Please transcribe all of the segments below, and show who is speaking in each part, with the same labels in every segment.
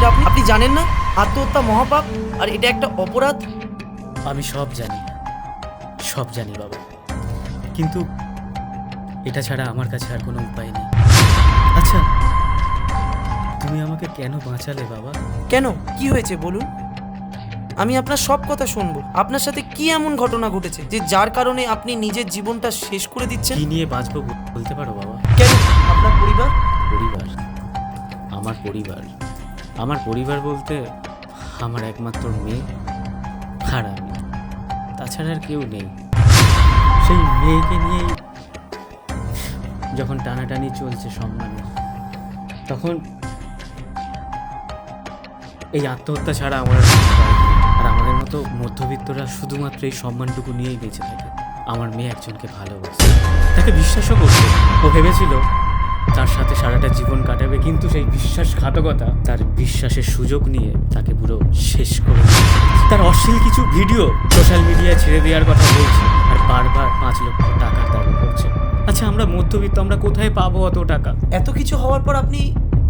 Speaker 1: জানেন না? আত্মহত্যা মহাপাপ আর এটা একটা অপরাধ?
Speaker 2: আমি সব জানি। সব জানি বাবা। কিন্তু এটা ছাড়া আমার কাছে আর কোনো উপায় নেই। আচ্ছা তুমি আমাকে কেন বাঁচালে বাবা?
Speaker 1: কেন? কি হয়েছে বলুন? আমি আপনার সব কথা শুনব। আপনার সাথে কি এমন ঘটনা ঘটেছে যে যার কারণে আপনি নিজের জীবনটা শেষ করে দিচ্ছেন?
Speaker 2: কি নিয়ে বাঁচবো বলতে পারো বাবা?
Speaker 1: কেন? আপনার পরিবার?
Speaker 2: পরিবার। আমার পরিবার। আমার পরিবার বলতে আমার একমাত্র মেয়ে আর আমি। তাছাড়া আর কেউ নেই। সেই মেয়েকে নিয়েই যখন টানাটানি চলছে সম্মানের তখন এই আত্মহত্যা ছাড়া আমার। আর আমাদের মতো মধ্যবিত্তরা শুধুমাত্র এই সম্মানটুকু নিয়েই বেঁচে থাকে। আমার মেয়ে একজনকে ভালোবাসে। তাকে বিশ্বাসও করছে ও ভেবেছিল তার সাথে সারাটা জীবন কাটাবে কিন্তু সেই বিশ্বাসঘাতকতা তার বিশ্বাসের সুযোগ নিয়ে তাকে পুরো শেষ করে তার অশ্লীল কিছু ভিডিও সোশ্যাল মিডিয়ায় ছেড়ে দেওয়ার কথা বলছে আর বারবার পাঁচ লক্ষ টাকার দাবি করছে। আচ্ছা আমরা মধ্যবিত্ত আমরা কোথায় পাবো অত টাকা?
Speaker 1: এত কিছু হওয়ার পর আপনি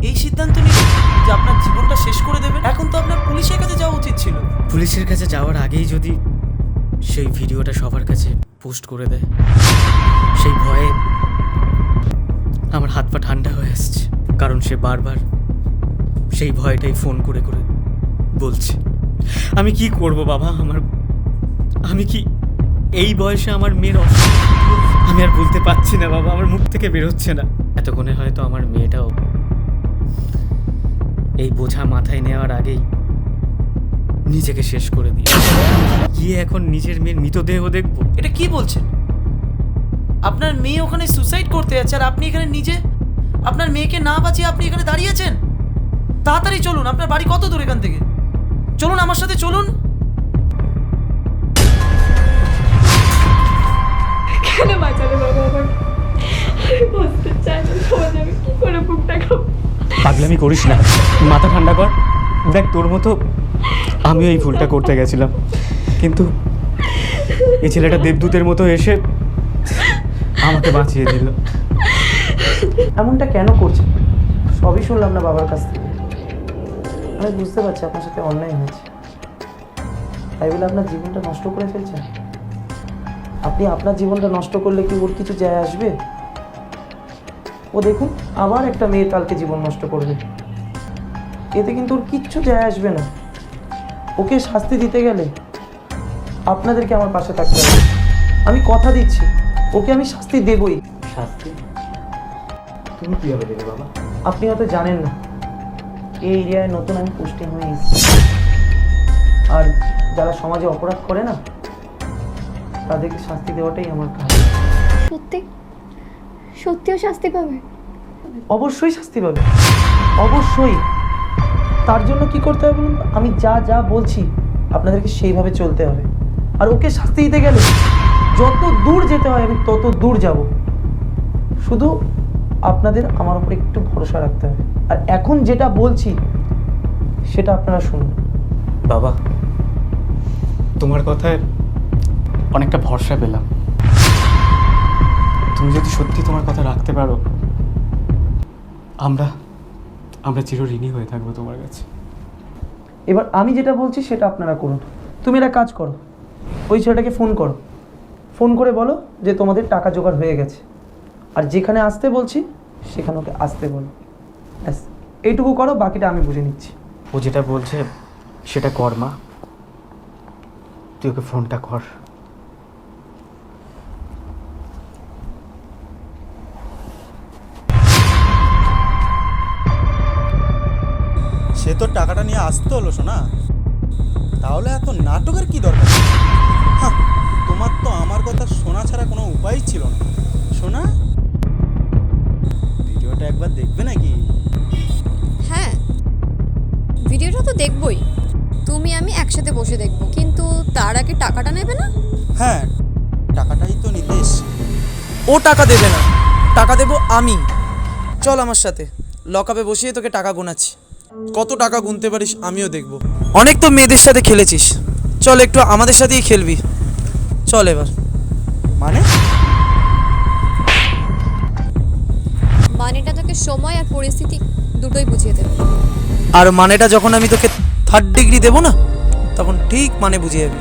Speaker 1: এই সিদ্ধান্ত নিলেন যে আপনার জীবনটা শেষ করে দেবেন? এখন তো আপনার পুলিশের কাছে যাওয়া উচিত ছিল।
Speaker 2: পুলিশের কাছে যাওয়ার আগেই যদি সেই ভিডিওটা সবার কাছে পোস্ট করে দেয় সেই ভয়ে আমার হাত পা ঠান্ডা হয়ে আসছে কারণ সে বারবার সেই ভয়টাই ফোন করে করে বলছে। আমি কি করব বাবা? আমার, আমি কি এই বয়সে আমার মেয়ের আমি আর বলতে পারছি না বাবা, আমার মুখ থেকে বেরোচ্ছে না। এতক্ষণে হয়তো আমার মেয়েটাও এই বোঝা মাথায় নেওয়ার আগেই নিজেকে শেষ করে দিয়ে গিয়ে এখন নিজের মেয়ের মৃতদেহ দেখব।
Speaker 1: এটা কি বলছেন? আপনার মেয়ে ওখানে সুসাইড যাচ্ছে আর আপনি এখানে নিজে আপনার মেয়েকে না বাঁচিয়ে আপনি এখানে দাঁড়িয়েছেন তাড়াতাড়ি চলুন আপনার বাড়ি কত দূর এখান থেকে? চলুন আমার সাথে চলুন।
Speaker 3: কেন বাঁচালে বাবা আমার আমি চাই না সমাজ আমি কি করে বুকটা খাব?
Speaker 2: পাগলামি করিস না। মাথা ঠান্ডা কর। দেখ তোর মতো আমিও এই ভুলটা করতে গেছিলাম। কিন্তু এই ছেলেটা দেবদূতের মতো এসে আমাকে বাঁচিয়ে দিল।
Speaker 1: এমনটা কেন করছেন সবই শুনলাম না বাবার কাছ থেকে। আমি বুঝতে পারছি আপনার সাথে অন্যায় হয়েছে। তাই বলে আপনার জীবনটা নষ্ট করে ফেলছেন আপনি আপনার জীবনটা নষ্ট করলে কি ওর কিছু যায় আসবে? ও দেখুন, আবার একটা মেয়ের কালকে জীবন নষ্ট করবে। এতে কিন্তু ওর কিচ্ছু যায় আসবে না। ওকে শাস্তি দিতে গেলে আপনাদেরকে আমার পাশে থাকতে হবে। আমি কথা দিচ্ছি, ওকে আমি শাস্তি দেবই।
Speaker 2: শাস্তি? তুমি কীভাবে দেবে বাবা?
Speaker 1: আপনি হয়তো জানেন না এই এরিয়ায় নতুন আমি পোস্টিং হয়ে এসেছি। আর যারা সমাজে অপরাধ করে না তাদেরকে শাস্তি দেওয়াটাই আমার কাজ।
Speaker 3: সত্যি? সত্যিও শাস্তি পাবে?
Speaker 1: অবশ্যই শাস্তি পাবে। অবশ্যই। তার জন্য কি করতে হবে বলুন আমি যা যা বলছি আপনাদেরকে সেইভাবে চলতে হবে। আর ওকে শাস্তি দিতে গেলে যত দূর যেতে হয় আমি তত দূর যাব। শুধু আপনাদের আমার উপর একটু ভরসা রাখতে হবে। আর এখন যেটা বলছি সেটা আপনারা শুনুন।
Speaker 2: বাবা তোমার কথায় অনেকটা ভরসা পেলাম। তুমি যদি সত্যি তোমার কথা রাখতে পারো আমরা আমরা চিরঋণী হয়ে থাকব তোমার কাছে।
Speaker 1: এবার আমি যেটা বলছি সেটা আপনারা করুন। তুমি একটা কাজ করো। ওই ছেলেটাকে ফোন করো। ফোন করে বলো যে তোমাদের টাকা জোগাড় হয়ে গেছে। আর যেখানে আসতে বলছি সেখানে ওকে আসতে বলো। ব্যাস এইটুকু করো বাকিটা আমি বুঝে নিচ্ছি।
Speaker 2: ও যেটা বলছে সেটা কর মা। তুই ওকে ফোনটা কর।
Speaker 4: সে তো টাকাটা নিয়ে আসতে হলো শোনা তাহলে এত নাটকের কি দরকার? হাহ, তোমার তো আমার কথা শোনা ছাড়া কোনো উপায় ছিল না। শোনা ভিডিওটা একবার দেখবে নাকি?
Speaker 5: হ্যাঁ। ভিডিওটা তো দেখবই। তুমি আমি একসাথে বসে দেখব। কিন্তু তার আগে টাকাটা নেবে না?
Speaker 4: হ্যাঁ টাকাটাই তো নিতে।
Speaker 1: ও টাকা দেবে না। টাকা দেবো আমি। চল আমার সাথে। লকআপে বসিয়ে তোকে টাকা গোনাচ্ছি। কত টাকা গুনতে পারিস আমিও দেখব। অনেক তো মেয়েদের সাথে খেলেছিস। চল একটু আমাদের সাথেই খেলবি। চল এবার।
Speaker 4: মানে?
Speaker 5: তোকে সময় আর পরিস্থিতি দুটোই বুঝিয়ে দেবে।
Speaker 1: আর মানেটা যখন আমি তোকে থার্ড ডিগ্রি দেবো না, তখন ঠিক মানে বুঝিয়ে যাবি